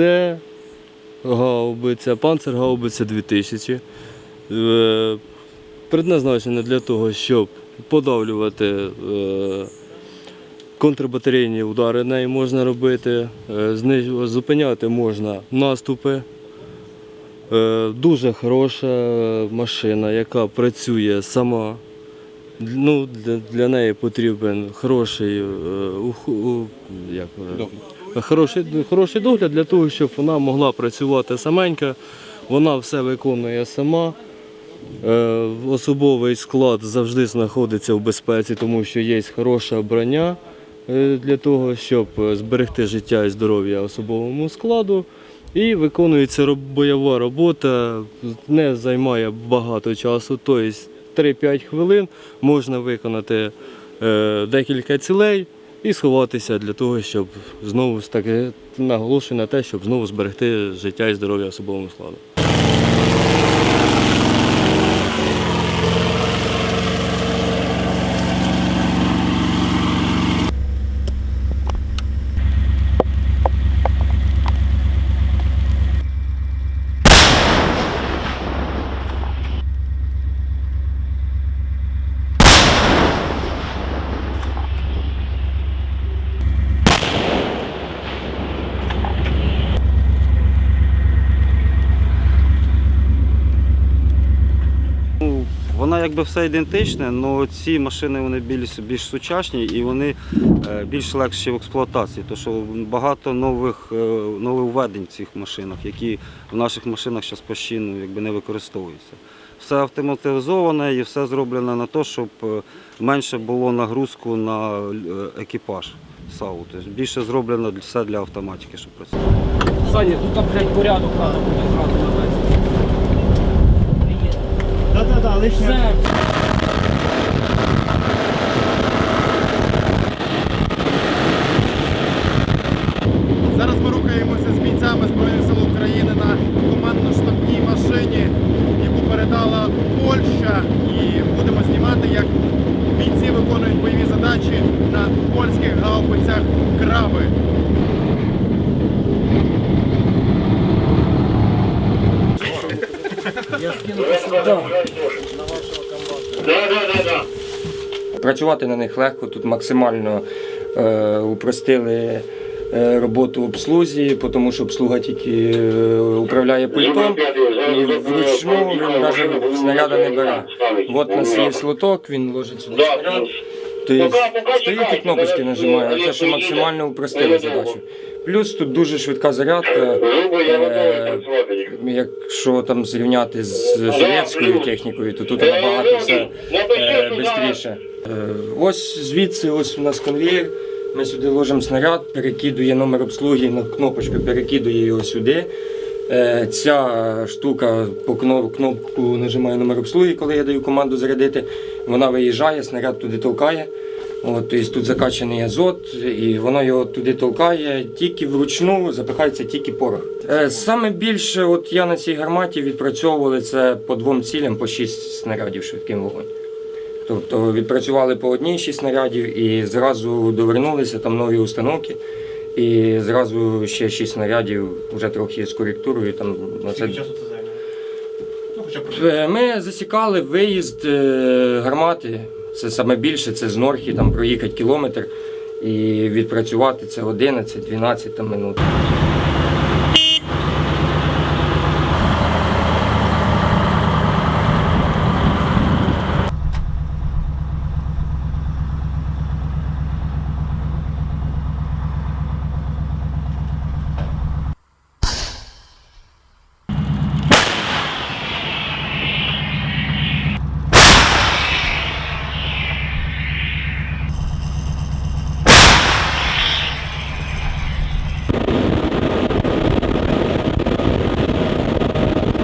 Це гаубиця, панцергаубиця 2000. Е, Предназначена для того, щоб подавлювати е, контрбатарейні удари нею можна робити, е, зупиняти можна наступи. Дуже хороша машина, яка працює сама. Ну, для, неї потрібен хороший, як, е, хороший, хороший догляд для того, щоб вона могла працювати саменька. Вона все виконує сама. Е, Особовий склад завжди знаходиться в безпеці, тому що є хороша броня е, для того, щоб е, зберегти життя і здоров'я особовому складу. І виконується бойова робота, не займає багато часу, тобто 3-5 хвилин можна виконати декілька цілей і сховатися для того, щоб знову ж таки наголошую на те, щоб знову зберегти життя і здоров'я особовому складу. Ну, Вона якби все ідентичне, але ці машини вони більш, більш сучасні і вони е, більш легші в експлуатації, тому що багато нових е, нововведень в цих машинах, які в наших машинах зараз постійно якби, не використовуються. Все автоматизоване і все зроблено на те, щоб е, менше було нагрузку на екіпаж САУ. Тобто більше зроблено все для автоматики, щоб працювати. Саня, тут там, порядок надо буде зразу навести. Все. Зараз ми рухаємося з бійцями Збройних Працювати на них легко, тут максимально е, упростили е, роботу обслузі, тому що обслуга тільки е, управляє пультом і вручну він навіть снаряда не бере. От у нас є слоток, він ложить сюди снаряд. Стоїть і кнопочки нажимає, а це що максимально упростили задачу. Плюс тут дуже швидка зарядка. Е, якщо там зрівняти з совєтською технікою, то тут набагато все е, швидше. Е, ось звідси, ось у нас конвейер. Ми сюди ложимо снаряд, перекидує номер обслуги на кнопочку, перекидує його сюди. Е, Ця штука по кнопку нажимає номер обслуги, коли я даю команду зарядити. Вона виїжджає, снаряд туди толкає. От, тобто тут закачаний азот, і воно його туди толкає тільки вручну, запихається тільки порох. Е, Саме більше от я на цій гарматі відпрацьовували це по двом цілям, по шість снарядів швидким вогонь. Тобто відпрацювали по одній шість снарядів і зразу довернулися там нові установки. І зразу ще шість снарядів, вже трохи з коректурою. Там, на це... часу це займе? Ну, хоча б Е, Ми засікали виїзд е, гармати. Це саме більше, це з Норхі, там проїхати кілометр і відпрацювати це 11-12 минут.